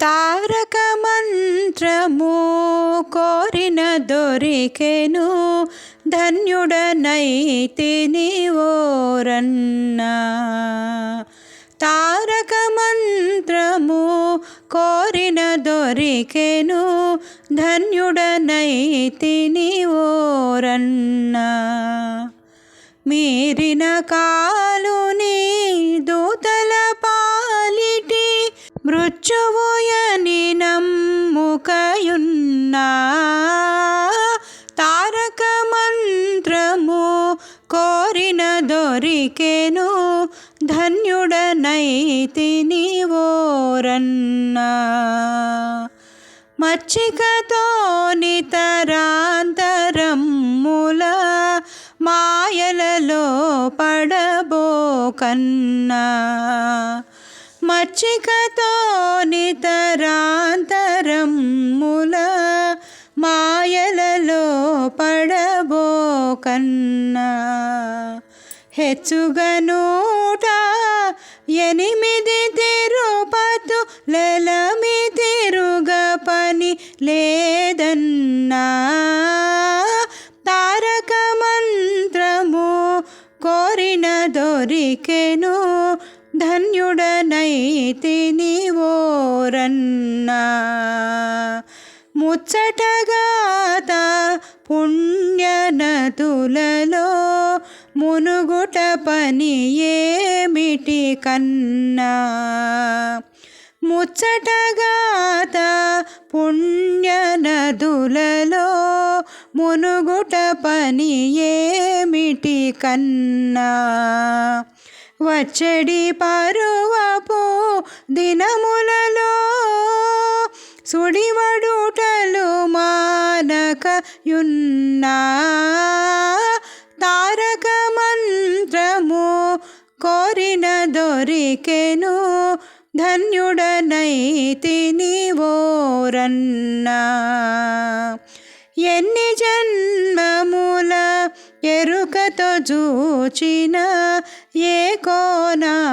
తారక మంత్రము కోరిన దొరికెను. ధన్యుడనైతిని ఓరన్నా తారక మంత్రము కోరిన దొరికెను. ధన్యుడనైతిని ఓరన్నా మీరిన కాలుని కోరికేను ధన్యుడనైతి నీవోరన్నా. మచ్చికతో నితరాంతరమ్ముల మాయలలో పడబోకన్నా. మచ్చికతో నితరాంతరమ్ముల మాయలలో పడబోకన్నా. హెచ్చుగా నూట ఎనిమిది తిరుపతు లెలమి తిరుగ పని లేదన్నా తారక మంత్రము కోరిన దొరికెను ధన్యుడనైతిని ఓరన్నా ముచ్చటగాత పుణ్యనతులలో మునుగుట పని ఏమిటి కన్నా? ముచ్చటగాత పుణ్యనదులలో మునుగుట పని ఏమిటి కన్నా? వచ్చడి పరువపు దినములలో సుడివడుటలు మానకయున్నా? తార దొరికెను ధన్యుడనైతిని ఓరన్నా ఎన్ని జన్మముల ఎరుకతో చూచిన ఏ కోనారాయణుడన్నా.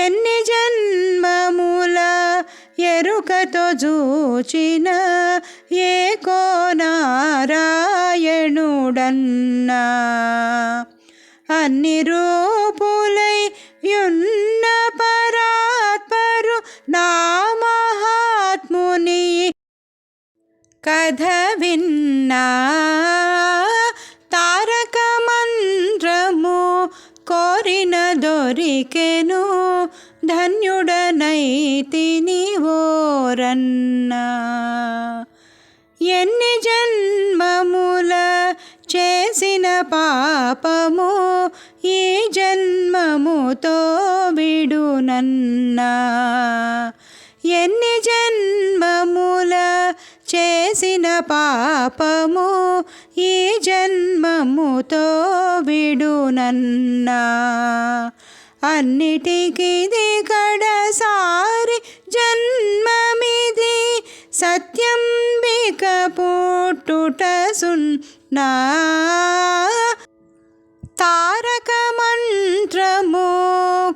ఎన్ని జన్మ ఎరుకతో చూచిన ఏ కోనారాయణుడన్నా అన్ని రూపులై యున్న పరాత్పరు నా మహాత్ముని కథ విన్నా. తారక మంత్రము కోరిన దొరికెను. ధన్యుడనైతి ఓరన్నా ఎన్ని జన్మముల చేసిన పాపము ఈ జన్మముతో విడునన్నా ఎన్ని జన్మముల చేసిన పాపము ఈ జన్మముతో విడునన్నా అన్నిటికీ కడసారి జన్మమిది. సత్యం బిక పుట్టుట సున్నా తారక మంత్రము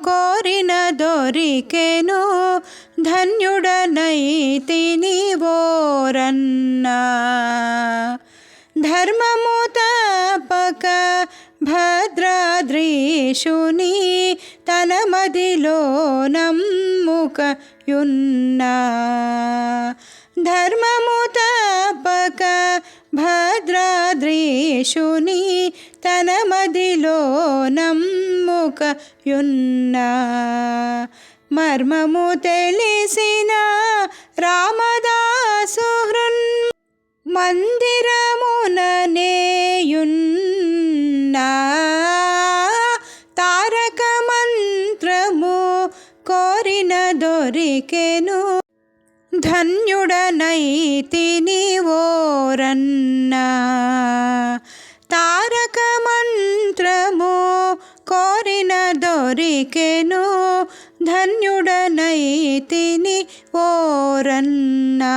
కోరిన దొరికెను. ధన్యుడనైతిని ఓరన్నా భద్రాద్రీషుని తన మదిలో నమ్ముకయున్నా. ధర్మము తపక భద్రాద్రీషుని తన మదిలో నమ్ముకయున్నా. మర్మము తెలిసిన రామదాసు హృన్ మందిరముననేయున్నా దొరికెను ధన్యుడనైతిని ఓరన్న తారక మంత్రము కోరిన దొరికెను. ధన్యుడనైతిని ఓరన్నా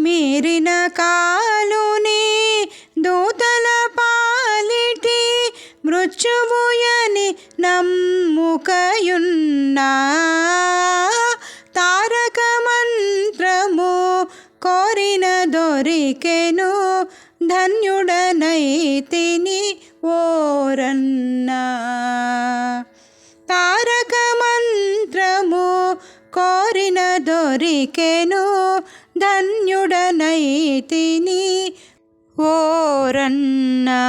మీరిన కాలుని దొరికెను ధన్యుడనైతిని ఓరన్నా. తారక మంత్రము కోరిన దొరికెను ధన్యుడనైతిని ఓరన్నా.